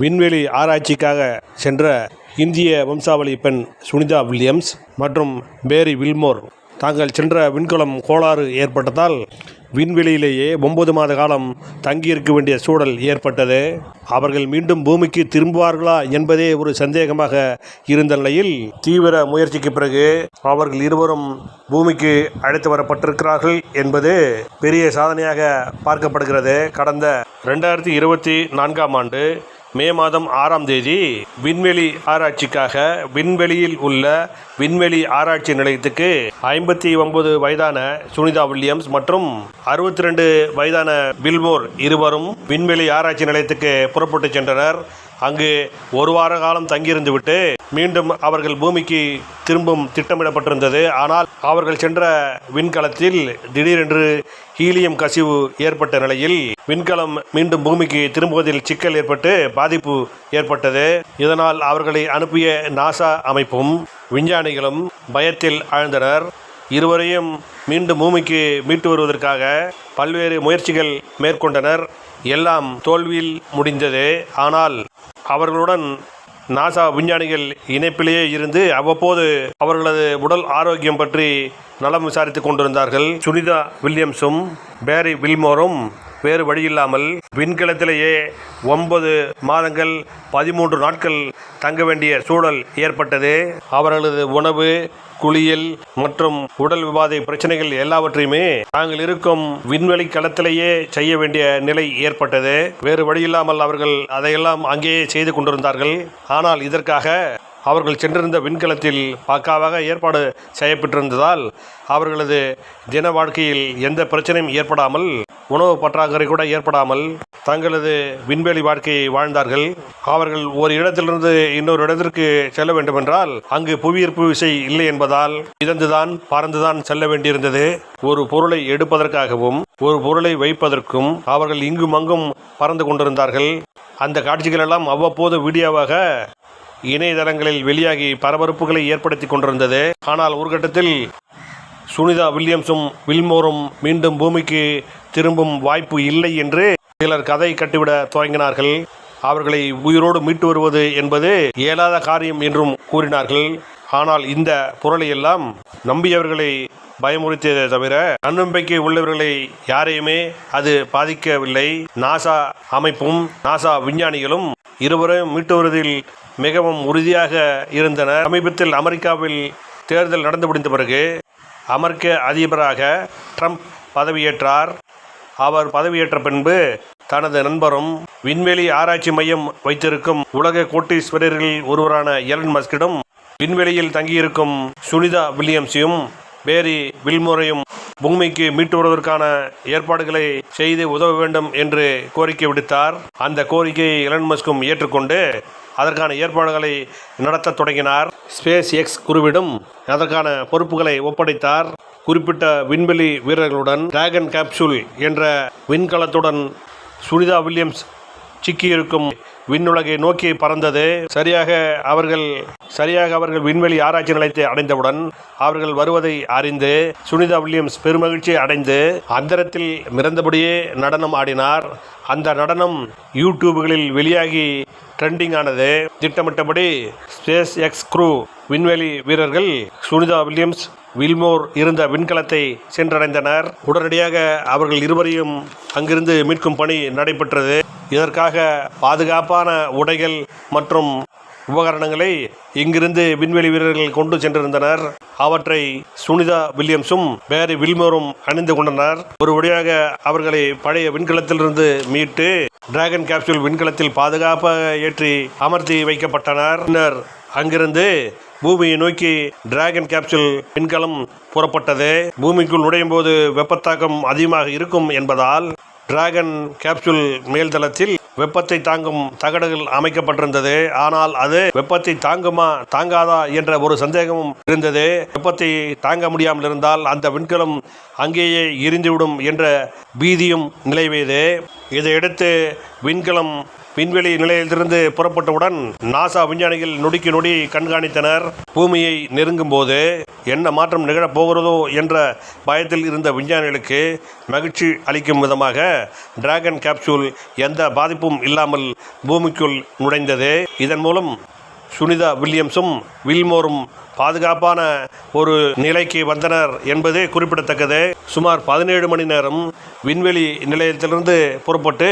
விண்வெளி ஆராய்ச்சிக்காக சென்ற இந்திய வம்சாவளி பெண் சுனிதா வில்லியம்ஸ் மற்றும் பேரி வில்மோர். தாங்கள் சென்ற விண்கலம் கோளாறு ஏற்பட்டதால் விண்வெளியிலேயே ஒன்பது மாத காலம் தங்கியிருக்க வேண்டிய சூழல் ஏற்பட்டது. அவர்கள் மீண்டும் பூமிக்கு திரும்புவார்களா என்பதே ஒரு சந்தேகமாக இருந்த நிலையில் தீவிர முயற்சிக்கு பிறகு அவர்கள் இருவரும் பூமிக்கு அழைத்து வரப்பட்டிருக்கிறார்கள் என்பது பெரிய சாதனையாக பார்க்கப்படுகிறது. கடந்த ரெண்டாயிரத்தி இருபத்தி நான்காம் ஆண்டு மே மாதம் ஆறாம் தேதி விண்வெளி ஆராய்ச்சிக்காக விண்வெளியில் உள்ள விண்வெளி ஆராய்ச்சி நிலையத்துக்கு ஐம்பத்தி ஒன்பது வயதான சுனிதா வில்லியம்ஸ் மற்றும் அறுபத்தி ரெண்டு வயதான பில்மோர் இருவரும் விண்வெளி ஆராய்ச்சி நிலையத்துக்கு புறப்பட்டு சென்றனர். அங்கு ஒரு வார காலம் தங்கியிருந்துவிட்டு மீண்டும் அவர்கள் பூமிக்கு திரும்பும் திட்டமிடப்பட்டிருந்தது. ஆனால் அவர்கள் சென்ற விண்கலத்தில் திடீரென்று ஹீலியம் கசிவு ஏற்பட்ட நிலையில் விண்கலம் மீண்டும் பூமிக்கு திரும்புவதில் சிக்கல் ஏற்பட்டு பாதிப்பு ஏற்பட்டது. இதனால் அவர்களை அனுப்பிய நாசா அமைப்பும் விஞ்ஞானிகளும் பயத்தில் ஆழ்ந்தனர். இருவரையும் மீண்டும் பூமிக்கு மீட்டு வருவதற்காக பல்வேறு முயற்சிகள் மேற்கொண்டனர். எல்லாம் தோல்வியில் முடிந்தது. ஆனால் அவர்களுடன் நாசா விஞ்ஞானிகள் இணைப்பிலேயே இருந்து அவ்வப்போது அவர்களது உடல் ஆரோக்கியம் பற்றி நலம் விசாரித்துக் கொண்டிருந்தார்கள். சுனிதா வில்லியம்ஸும் பேரி வில்மோரும் வேறு வழியில்லாமல் விண்கலத்திலேயே ஒன்பது மாதங்கள் பதிமூன்று நாட்கள் தங்க வேண்டிய சூழல் ஏற்பட்டது. அவர்களது உணவு குளியல் மற்றும் உடல் விவாதை பிரச்சனைகள் எல்லாவற்றையுமே நாங்கள் இருக்கும் விண்வெளி களத்திலேயே செய்ய வேண்டிய நிலை ஏற்பட்டது. வேறு வழியில்லாமல் அவர்கள் அதையெல்லாம் அங்கேயே செய்து கொண்டிருந்தார்கள். ஆனால் இதற்காக அவர்கள் சென்றிருந்த விண்கலத்தில் பக்காவாக ஏற்பாடு செய்யப்பட்டிருந்ததால் அவர்களது தின வாழ்க்கையில் எந்த பிரச்சனையும் ஏற்படாமல் உணவு பற்றாக்குறை கூட ஏற்படாமல் தங்களது விண்வெளி வாழ்க்கையை வாழ்ந்தார்கள். அவர்கள் ஒரு இடத்திலிருந்து இன்னொரு இடத்திற்கு செல்ல வேண்டுமென்றால் அங்கு புவியீர்ப்பு விசை இல்லை என்பதால் மிதந்துதான் பறந்துதான் செல்ல வேண்டியிருந்தது. ஒரு பொருளை எடுப்பதற்காகவும் ஒரு பொருளை வைப்பதற்கும் அவர்கள் இங்கும் அங்கும் பறந்து கொண்டிருந்தார்கள். அந்த காட்சிகளெல்லாம் அவ்வப்போது வீடியோவாக இணையதளங்களில் வெளியாகி பரபரப்புகளை ஏற்படுத்தி கொண்டிருந்தது. ஆனால் ஒரு கட்டத்தில் சுனிதா வில்லியம்ஸும் வில்மோரும் மீண்டும் பூமிக்கு திரும்பும் வாய்ப்பு இல்லை என்று சிலர் கதை கட்டிவிட துவங்கினார்கள். அவர்களை உயிரோடு மீட்டு வருவது என்பது இயலாத காரியம் என்றும் கூறினார்கள். ஆனால் இந்த பொருளை எல்லாம் நம்பியவர்களை பயமுறுத்தியதை தவிர நன்னம்பிக்கை உள்ளவர்களை யாரையுமே அது பாதிக்கவில்லை. நாசா அமைப்பும் நாசா விஞ்ஞானிகளும் இருவரும் மீட்டு வருவதில் மிகவும் உறுதியாக இருந்தனர் சமீபத்தில் அமெரிக்காவில் தேர்தல் நடந்து முடிந்த பிறகு அமெரிக்க அதிபராக ட்ரம்ப் பதவியேற்றார். அவர் பதவியேற்ற பின்பு தனது நண்பரும் விண்வெளி ஆராய்ச்சி மையம் வைத்திருக்கும் உலக கோட்டீஸ்வரர்களில் ஒருவரான எலன் மஸ்கிடும் விண்வெளியில் தங்கியிருக்கும் சுனிதா வில்லியம்ஸையும் பேரி வில்முறையும் பூமிக்கு மீட்டு வருவதற்கான ஏற்பாடுகளை செய்து உதவ வேண்டும் என்று கோரிக்கை விடுத்தார். அந்த கோரிக்கையை எலன் மஸ்கும் ஏற்றுக்கொண்டு அதற்கான ஏற்பாடுகளை நடத்தத் தொடங்கினார். ஸ்பேஸ் எக்ஸ் குருவிடம் அதற்கான பொறுப்புகளை ஒப்படைத்தார். குறிப்பிட்ட விண்வெளி வீரர்களுடன் டிராகன் கேப்சூல் என்ற விண்கலத்துடன் சுனிதா வில்லியம்ஸ் சிக்கியிருக்கும் விண்ணுலகை நோக்கி பறந்தது. சரியாக அவர்கள் சரியாக அவர்கள் விண்வெளி ஆராய்ச்சி நிலையத்தை அடைந்தவுடன் அவர்கள் வருவதை அறிந்து சுனிதா வில்லியம்ஸ் பெருமகிழ்ச்சி அடைந்து அந்தரத்தில் மிதந்தபடியே நடனம் ஆடினார். அந்த நடனம் யூடியூபுகளில் வெளியாகி ட்ரெண்டிங் ஆனது திட்டமிட்டபடி ஸ்பேஸ் எக்ஸ் க்ரூ விண்வெளி வீரர்கள் சுனிதா வில்லியம்ஸ் வில்மோர் இருந்த விண்கலத்தை சென்றடைந்தனர். உடனடியாக அவர்கள் இருவரையும் அங்கிருந்து மீட்கும் பணி நடைபெற்றது. இதற்காக பாதுகாப்பான உடைகள் மற்றும் உபகரணங்களை இங்கிருந்து விண்வெளி வீரர்கள் கொண்டு சென்றிருந்தனர். அவற்றை சுனிதா வில்லியம்ஸும் பேரி வில்மோரும் அணிந்து கொண்டனர். ஒரு வழியாக அவர்களை பழைய விண்கலத்திலிருந்து மீட்டு டிராகன் கேப்சூல் விண்கலத்தில் பாதுகாப்பாக ஏற்றி அமர்த்தி வைக்கப்பட்டனர். பின்னர் அங்கிருந்து பூமியை நோக்கி டிராகன் கேப்சூல் விண்கலம் புறப்பட்டது. பூமிக்குள் நுழையும் போது வெப்பத்தாக்கம் அதிகமாக இருக்கும் என்பதால் டிராகன் கேப்சூல் மேல்தளத்தில் வெப்பத்தை தாங்கும் தகடுகள் அமைக்கப்பட்டிருந்தது. ஆனால் அது வெப்பத்தை தாங்குமா தாங்காதா என்ற ஒரு சந்தேகமும் இருந்தது. வெப்பத்தை தாங்க முடியாமல் இருந்தால் அந்த விண்கலம் அங்கேயே எரிந்துவிடும் என்ற பீதியும் நிலவியது. இதையடுத்து விண்கலம் விண்வெளி நிலையத்திலிருந்து புறப்பட்டவுடன் நாசா விஞ்ஞானிகள் நொடிக்கு நொடி கண்காணித்தனர். பூமியை நெருங்கும் போது என்ன மாற்றம் நிகழப்போகிறதோ என்ற பயத்தில் இருந்த விஞ்ஞானிகளுக்கு மகிழ்ச்சி அளிக்கும் விதமாக டிராகன் கேப்சூல் எந்த பாதிப்பும் இல்லாமல் பூமிக்குள் நுழைந்தது. இதன் மூலம் சுனிதா வில்லியம்ஸும் வில்மோரும் பாதுகாப்பான ஒரு நிலைக்கு வந்தனர் என்பது குறிப்பிடத்தக்கது. சுமார் பதினேழு மணி நேரம் விண்வெளி நிலையத்திலிருந்து புறப்பட்டு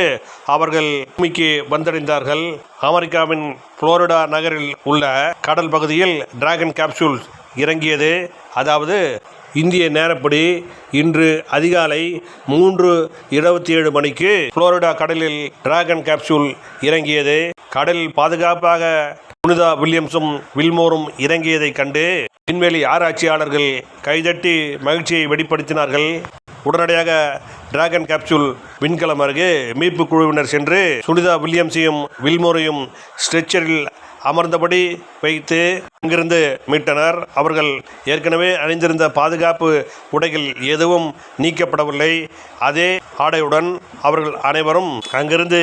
அவர்கள் பூமிக்கு வந்தடைந்தார்கள். அமெரிக்காவின் புளோரிடா நகரில் உள்ள கடல் பகுதியில் டிராகன் கேப்சூல் இறங்கியது. அதாவது இந்திய நேரப்படி இன்று அதிகாலை மூன்று இருபத்தி ஏழு மணிக்கு புளோரிடா கடலில் டிராகன் கேப்சூல் இறங்கியது. கடலில் பாதுகாப்பாக புனிதா வில்லியம்ஸும் வில்மோரும் இறங்கியதைக் கண்டு விண்வெளி ஆராய்ச்சியாளர்கள் கைதட்டி மகிழ்ச்சியை வெளிப்படுத்தினார்கள். உடனடியாக டிராகன் கேப்சூல் விண்கலம் அருகே மீட்பு குழுவினர் சென்று சுனிதா வில்லியம்ஸையும் வில்மோரையும் ஸ்ட்ரெச்சரில் அமர்ந்தபடி வைத்து அங்கிருந்து மீட்டனர். அவர்கள் ஏற்கனவே அணிந்திருந்த பாதுகாப்பு உடைகள் எதுவும் நீக்கப்படவில்லை. அதே ஆடையுடன் அவர்கள் அனைவரும் அங்கிருந்து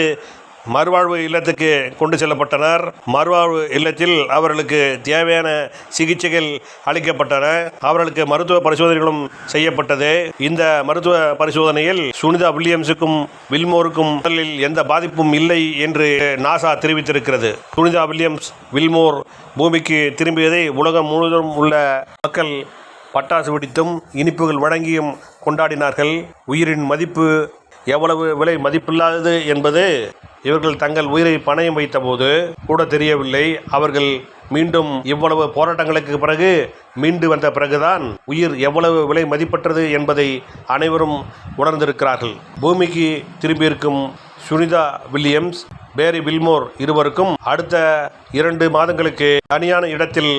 மறுவாழ்வு இல்லத்துக்கு கொண்டு செல்லப்பட்டனர். மறுவாழ்வு இல்லத்தில் அவர்களுக்கு தேவையான சிகிச்சைகள் அளிக்கப்பட்டன. அவர்களுக்கு மருத்துவ பரிசோதனைகளும் செய்யப்பட்டது. இந்த மருத்துவ பரிசோதனையில் சுனிதா வில்லியம்ஸுக்கும் வில்மோருக்கும் உடலில் எந்த பாதிப்பும் இல்லை என்று நாசா தெரிவித்திருக்கிறது. சுனிதா வில்லியம்ஸ் வில்மோர் பூமிக்கு திரும்பியதை உலகம் முழுவதும் உள்ள மக்கள் பட்டாசு வெடித்தும் இனிப்புகள் வழங்கியும் கொண்டாடினார்கள். உயிரின் மதிப்பு எவ்வளவு விலை மதிப்பில்லாதது என்பது இவர்கள் தங்கள் உயிரை பணயம் வைத்தபோது கூட தெரியவில்லை. அவர்கள் மீண்டும் இவ்வளவு போராட்டங்களுக்கு பிறகு மீண்டு வந்த பிறகுதான் உயிர் எவ்வளவு விலை மதிப்பற்றது என்பதை அனைவரும் உணர்ந்திருக்கிறார்கள். பூமிக்கு திரும்பியிருக்கும் சுனிதா வில்லியம்ஸ் பேரி வில்மோர் இருவருக்கும் அடுத்த இரண்டு மாதங்களுக்கு தனியான இடத்தில்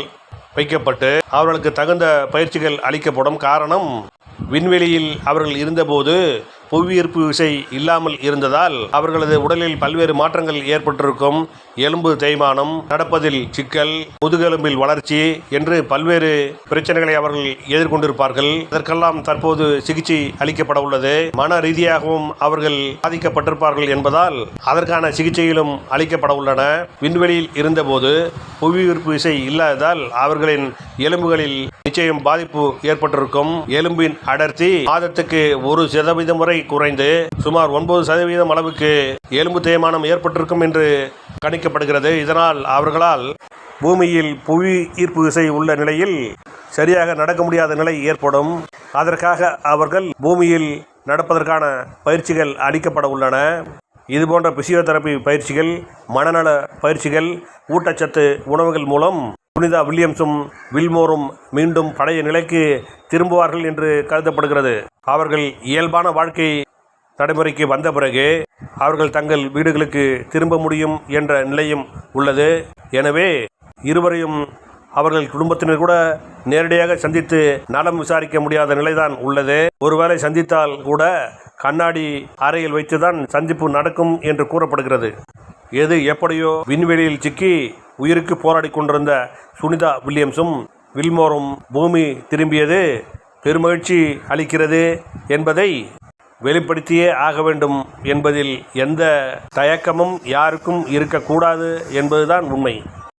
வைக்கப்பட்டு அவர்களுக்கு தகுந்த பயிற்சிகள் அளிக்கப்படும் காரணம் விண்வெளியில் அவர்கள் இருந்தபோது புவியீர்ப்பு விசை இல்லாமல் இருந்ததால் அவர்களது உடலில் பல்வேறு மாற்றங்கள் ஏற்பட்டிருக்கும். எலும்பு தேய்மானம் நடப்பதில் சிக்கல் முதுகெலும்பில் வளர்ச்சி என்று பல்வேறு பிரச்சனைகளை அவர்கள் எதிர்கொண்டிருப்பார்கள். அதற்கெல்லாம் தற்போது சிகிச்சை அளிக்கப்பட உள்ளது. மன ரீதியாகவும் அவர்கள் பாதிக்கப்பட்டிருப்பார்கள் என்பதால் அதற்கான சிகிச்சைகளும் அளிக்கப்பட உள்ளன. விண்வெளியில் இருந்தபோது புவியீர்ப்பு விசை இல்லாததால் அவர்களின் எலும்புகளில் நிச்சயம் பாதிப்பு ஏற்பட்டிருக்கும். எலும்பின் அடர்த்தி மாதத்துக்கு ஒரு சதவீதம் வரை குறைந்து சுமார் ஒன்பது சதவீதம் அளவுக்கு எலும்பு தேய்மானம் ஏற்பட்டிருக்கும் என்று கணிக்கப்படுகிறது. இதனால் அவர்களால் பூமியில் புவி ஈர்ப்பு விசை உள்ள நிலையில் சரியாக நடக்க முடியாத நிலை ஏற்படும். அதற்காக அவர்கள் பூமியில் நடப்பதற்கான பயிற்சிகள் அளிக்கப்பட உள்ளன. இதுபோன்ற பிசியோதெரப்பி பயிற்சிகள் மனநல பயிற்சிகள் ஊட்டச்சத்து உணவுகள் மூலம் புனிதா வில்லியம்ஸும் வில்மோரும் மீண்டும் பழைய நிலைக்கு திரும்புவார்கள் என்று கருதப்படுகிறது. அவர்கள் இயல்பான வாழ்க்கை நடைமுறைக்கு வந்த பிறகு அவர்கள் தங்கள் வீடுகளுக்கு திரும்ப முடியும் என்ற நிலையும் உள்ளது. எனவே இருவரையும் அவர்கள் குடும்பத்தினர் கூட நேரடியாக சந்தித்து நலம் விசாரிக்க முடியாத நிலைதான் உள்ளது. ஒருவேளை சந்தித்தால் கூட கண்ணாடி அறையில் வைத்துதான் சந்திப்பு நடக்கும் என்று கூறப்படுகிறது. எது எப்படியோ விண்வெளியில் சிக்கி உயிருக்கு போராடி கொண்டிருந்த சுனிதா வில்லியம்ஸும் வில்மோரும் பூமி திரும்பியது பெருமகிழ்ச்சி அளிக்கிறது என்பதை வெளிப்படுத்தியே ஆக வேண்டும் என்பதில் எந்த தயக்கமும் யாருக்கும் இருக்கக்கூடாது என்பதுதான் உண்மை.